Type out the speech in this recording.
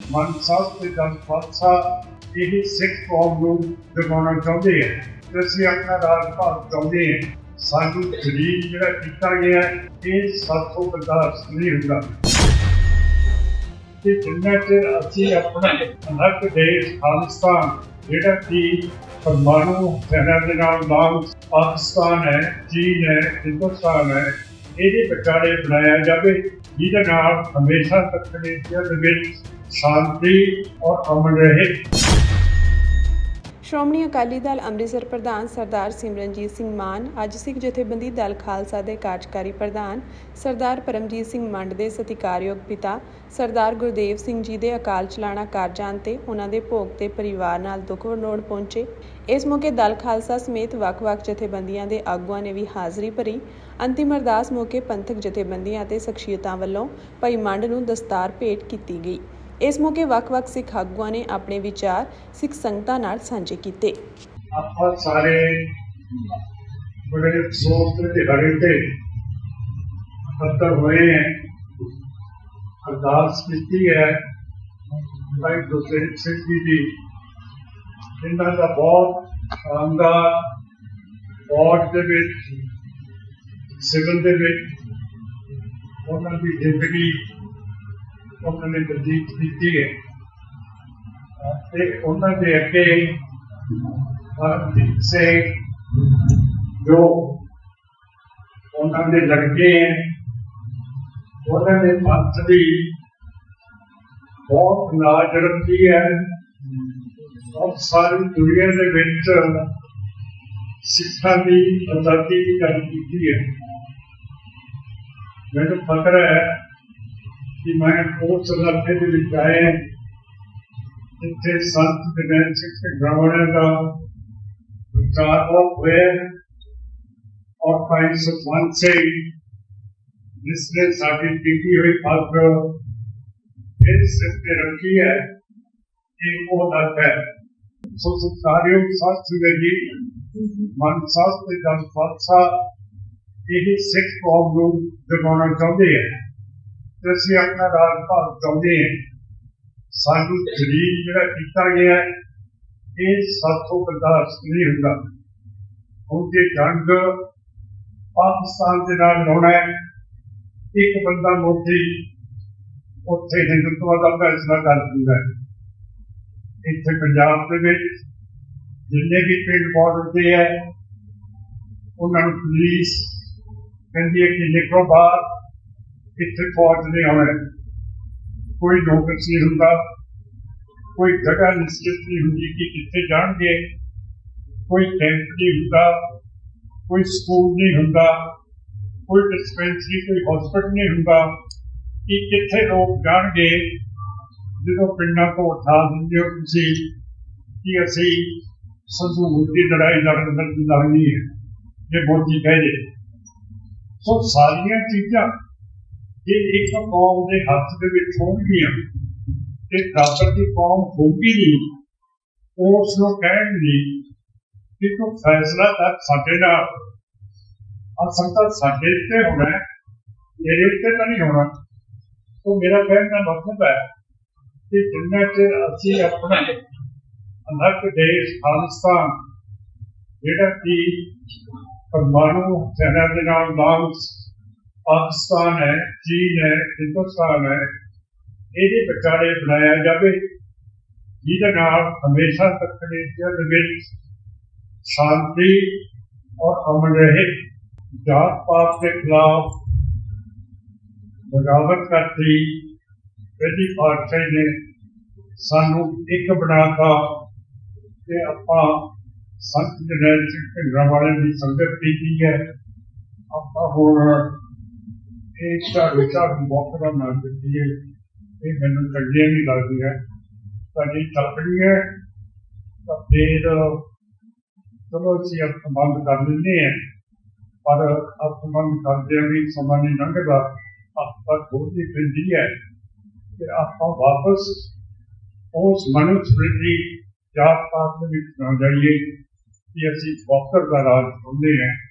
ਮਨ ਸਾਹਿਬ ਤੇ ਜਨ ਖਾਲਸਾ ਇਹ ਸਿੱਖ ਕੌਮ ਨੂੰ ਜਗਾਉਣਾ ਚਾਹੁੰਦੇ ਹੈ ਅਸੀਂ ਆਪਣਾ ਰਾਜ ਭਾਰਤ ਚਾਹੁੰਦੇ ਹਾਂ ਸਾਨੂੰ ਜਲੀਲ ਜਿਹੜਾ ਕੀਤਾ ਗਿਆ, ਇਹ ਸਾਥੋਂ ਬਰਦਾਸ਼ਤ ਨਹੀਂ ਹੁੰਦਾ। ਕਿ ਜਿੰਨਾ ਚਿਰ ਅਸੀਂ ਆਪਣਾ ਅਲੱਗ ਦੇਸ਼ ਖਾਲਿਸਤਾਨ, ਜਿਹੜਾ ਕਿ ਪਰਮਾਣੂ ਸੈਨਾ ਦੇ ਨਾਲ ਨਾਲ ਪਾਕਿਸਤਾਨ ਹੈ, ਚੀਨ ਹੈ, ਹਿੰਦੁਸਤਾਨ ਹੈ, ਇਹਦੇ ਵਿਚਾਲੇ ਬਣਾਇਆ ਜਾਵੇ ਜਿਹਦੇ ਨਾਲ ਹਮੇਸ਼ਾ ਦੱਖਣ ਏਸ਼ੀਆ ਦੇ ਵਿੱਚ ਸ਼ਾਂਤੀ ਔਰ ਅਮਨ ਰਹੇ। ਸ਼੍ਰੋਮਣੀ ਅਕਾਲੀ ਦਲ ਅੰਮ੍ਰਿਤਸਰ ਪ੍ਰਧਾਨ ਸਰਦਾਰ ਸਿਮਰਨਜੀਤ ਸਿੰਘ ਮਾਨ, ਅੱਜ ਸਿੱਖ ਜਥੇਬੰਦੀ ਦਲ ਖਾਲਸਾ ਦੇ ਕਾਰਜਕਾਰੀ ਪ੍ਰਧਾਨ ਸਰਦਾਰ ਪਰਮਜੀਤ ਸਿੰਘ ਮੰਡ ਦੇ ਸਤਿਕਾਰਯੋਗ ਪਿਤਾ ਸਰਦਾਰ ਗੁਰਦੇਵ ਸਿੰਘ ਜੀ ਦੇ ਅਕਾਲ ਚਲਾਣਾ ਕਾਰਜਾਂ ਤੇ ਉਹਨਾਂ ਦੇ ਭੋਗ ਤੇ ਪਰਿਵਾਰ ਨਾਲ ਦੁੱਖ ਵਰਨੋੜ ਪਹੁੰਚੇ। ਇਸ ਮੌਕੇ ਦਲ ਖਾਲਸਾ ਸਮੇਤ ਵੱਖ-ਵੱਖ ਜਥੇਬੰਦੀਆਂ ਦੇ ਆਗੂਆਂ ਨੇ ਵੀ ਹਾਜ਼ਰੀ ਭਰੀ। ਅੰਤਿਮ ਅਰਦਾਸ ਮੌਕੇ ਪੰਥਕ ਜਥੇਬੰਦੀਆਂ ਅਤੇ ਸ਼ਖਸੀਅਤਾਂ ਵੱਲੋਂ ਭਾਈ ਮੰਡ ਨੂੰ ਦਸਤਾਰ ਭੇਟ ਕੀਤੀ ਗਈ। ਇਸ ਮੌਕੇ ਵੱਖ-ਵੱਖ ਸਿੱਖ ਆਗੂਆਂ ਨੇ ਆਪਣੇ ਵਿਚਾਰ ਸਿੱਖ ਸੰਗਤਾਂ ਨਾਲ ਸਾਂਝੇ ਕੀਤੇ। ਆਪਾਂ ਸਾਰੇ ਬੜੇ ਅਫਸੋਸ ਦੇ ਦਿਹਾੜੇ ਤੇ ਇਕੱਤਰ ਹੋਏ ਹੈ। ਅਰਦਾਸ ਕੀਤੀ ਹੈ। ਭਾਈ ਗੁਰਤੇਜ ਸਿੰਘ ਜੀ ਦੀ। ਜਿਨ੍ਹਾਂ ਦਾ ਬਹੁਤ ਸ਼ਾਨਦਾਰ ਫੌਜ ਦੇ ਵਿੱਚ, ਸਿਵਲ ਦੇ ਵਿੱਚ, ਉਹਨਾਂ ਦੀ ਜ਼ਿੰਦਗੀ ਉਹਨਾਂ ਨੇ ਬਤੀਤ ਕੀਤੀ ਹੈ ਤੇ ਉਹਨਾਂ ਦੇ ਅੱਗੇ ਹਰਦੀਪ ਸਿੰਘ ਜੋ ਉਹਨਾਂ ਦੇ ਲੜਕੇ ਹੈ ਉਹਨਾਂ ਨੇ ਪੰਥ ਦੀ ਬਹੁਤ ਲਾਜ ਰੱਖੀ ਹੈ। ਬਹੁਤ ਸਾਰੀ ਦੁਨੀਆ ਦੇ ਵਿੱਚ ਸਿੱਖਾਂ ਦੀ ਆਜ਼ਾਦੀ ਦੀ ਗੱਲ ਕੀਤੀ ਹੈ। ਮੈਨੂੰ ਫਖਰ ਹੈ ਕਿ ਮੈਂ ਉਸ ਇਲਾਕੇ ਦੇ ਵਿੱਚ ਆਇਆ ਇੱਥੇ ਸੰਤ ਜਨੈਲ ਸਿੰਘ ਗ੍ਰਾਮਣ ਦਾ ਵਿਚਾਰ ਬਹੁਤ ਹੋਇਆ। ਔਰ ਭਾਈ ਸੁਖਵੰਤ ਸਿੰਘ ਜਿਸਨੇ ਸਾਡੀ ਕੀਤੀ ਹੋਈ ਪੱਗ ਇਸ ਸਿਰ ਤੇ ਰੱਖੀ ਹੈ ਇਹ ਉਹ ਦੱਸ ਹੈ। ਸੋ ਸਤਿਕਾਰਯੋਗ ਸਾਧ ਸੰਗਤ ਜੀ, ਮਨ ਸਾਹਿਬ ਤੇ ਜਨ ਖਾਲਸਾ, ਇਹ ਸਿੱਖ ਕੌਮ ਨੂੰ ਜਗਾਉਣਾ ਚਾਹੁੰਦੇ ਹੈ ਤੇ ਅਸੀਂ ਆਪਣਾ ਰਾਜ ਭਾਗ ਚਾਹੁੰਦੇ ਹਾਂ। ਸਾਨੂੰ ਜਲੀਲ ਜਿਹੜਾ ਕੀਤਾ ਗਿਆ, ਇਹ ਸਾਥੋਂ ਬਰਦਾਸ਼ਤ ਨਹੀਂ ਹੁੰਦਾ। ਹੁਣ ਜੇ ਜੰਗ ਪਾਕਿਸਤਾਨ ਦੇ ਨਾਲ ਲਾਉਣਾ ਹੈ, ਇੱਕ ਬੰਦਾ ਮੋਦੀ ਉੱਥੇ ਹਿੰਦੂਤਵ ਦਾ ਫੈਸਲਾ ਕਰ ਦਿੰਦਾ ਹੈ। ਇੱਥੇ ਪੰਜਾਬ ਦੇ ਵਿੱਚ ਜਿੰਨੇ ਵੀ ਪਿੰਡ ਬਾਰਡਰ ਤੇ ਹੈ ਉਹਨਾਂ ਨੂੰ ਪੁਲਿਸ ਕਹਿੰਦੀ ਹੈ ਕਿ ਨਿਕਲੋ ਬਾਹਰ। ਕਿੱਥੇ ਫੌਜ ਨਹੀਂ ਆਉਣਾ ਕੋਈ ਨੋਟਿਸ ਨਹੀਂ ਹੁੰਦਾ, ਕੋਈ ਜਗ੍ਹਾ ਨਿਸ਼ਚਿਤ ਨਹੀਂ ਹੁੰਦੀ ਕਿ ਕਿੱਥੇ ਜਾਣਗੇ। ਕੋਈ ਕੈਂਪ ਨਹੀਂ ਹੁੰਦਾ, ਕੋਈ ਸਕੂਲ ਨਹੀਂ ਹੁੰਦਾ, ਕੋਈ ਡਿਸਪੈਂਸਰੀ, ਕੋਈ ਹਸਪੀਟਲ ਨਹੀਂ ਹੁੰਦਾ ਕਿ ਕਿੱਥੇ ਲੋਕ ਜਾਣਗੇ। ਜਦੋਂ ਪਿੰਡਾਂ ਤੋਂ ਉਠਾ ਦਿੰਦੇ ਹੋ ਤੁਸੀਂ ਕਿ ਅਸੀਂ ਸੰਧੂਰ ਦੀ ਲੜਾਈ ਲੜਨ ਦੀ ਲੜਨੀ ਹੈ, ਜੇ ਮੋਦੀ ਕਹੇ ਜੇ। ਸੋ ਸਾਰੀਆਂ ਚੀਜ਼ਾਂ ਜੇ ਇੱਕ ਕੌਮ ਦੇ ਹੱਥ ਦੇ ਵਿੱਚ ਹੋਣਗੀਆਂ ਤੇ ਕਾਬਰ ਦੀ ਕੌਮ ਹੋਊਗੀ ਨਹੀਂ, ਉਸ ਨੂੰ ਕਹਿਣਗੇ ਕਿ ਤੂੰ ਫੈਸਲਾ ਕਰ ਸਾਡੇ ਨਾਲ। ਅਸਲ ਤਾਂ ਸਾਡੇ ਤੇ ਹੋਣਾ ਤੇਰੇ ਉੱਤੇ ਤਾਂ ਨਹੀਂ ਹੋਣਾ। ਤੋਂ ਮੇਰਾ ਕਹਿਣ ਦਾ ਮਤਲਬ ਹੈ ਕਿ ਜਿੰਨਾ ਚਿਰ ਅਸੀਂ ਆਪਣਾ ਅਲੱਗ ਦੇਸ਼, ਖਾਲਿਸਤਾਨ, ਜਿਹੜਾ ਕਿ ਪਰਮਾਣੂ ਸੈਨਾ ਦੇ ਨਾਲ ਨਾਲ ਪਾਕਿਸਤਾਨ ਹੈ ਚੀਨ ਹੈ ਹਿੰਦੁਸਤਾਨ ਹੈ ਇਹਦੇ ਵਿਚਾਲੇ ਬਣਾਇਆ ਜਾਵੇ ਜਿਹਦੇ ਨਾਲ ਹਮੇਸ਼ਾ ਤੱਕ ਦੇ ਵਿੱਚ ਸ਼ਾਂਤੀ ਔਰ ਅਮਨ ਰਹੇ ਜਾਤ ਪਾਤ के खिलाफ ਬਗਾਵਤ ਕਰਤੀ ਪਹਿਲੀ ਪਾਤਸ਼ਾਹੀ ਨੇ ਸਾਨੂੰ ਇੱਕ ਬਣਾਤਾ ਤੇ ਆਪਾਂ ਸੰਤ ਜਨਰਲ ਸਿੰਘ ਢਿੰਗਰਾ ਵਾਲੇ ਦੀ ਸੰਗਤ ਕੀਤੀ ਹੈ ਆਪਾਂ ਹੁਣ ਇਹ ਝਾੜੂ ਝਾੜੂ ਮੁੱਖ ਦਾ ਨਾਮ ਦਿੱਤੀ ਹੈ। ਇਹ ਮੈਨੂੰ ਚੰਗੀ ਨਹੀਂ ਲੱਗਦੀ ਹੈ। ਸਾਡੀ ਚੱਲਣੀ ਹੈ। ਤਾਂ ਫਿਰ ਚਲੋ ਅਸੀਂ ਅੱਖ ਬੰਦ ਕਰ ਲੈਂਦੇ ਹਾਂ। ਪਰ ਅੱਖ ਬੰਦ ਕਰਦੇ ਵੀ ਸਮਾਂ ਨਹੀਂ ਲੰਘਦਾ। ਆਪਾਂ ਥੋੜੀ ਪੈਂਦੀ ਹੈ ਕਿ ਆਪਾਂ ਵਾਪਸ ਉਸ ਮਨੁੱਖ ਦੀ ਜਾਤ ਪਾਤ ਦੇ ਵਿੱਚ ਨਾ ਜਾਈਏ ਕਿ ਅਸੀਂ ਵਕਤ ਦਾ ਰਾਜ ਹੁੰਦੇ ਹਾਂ।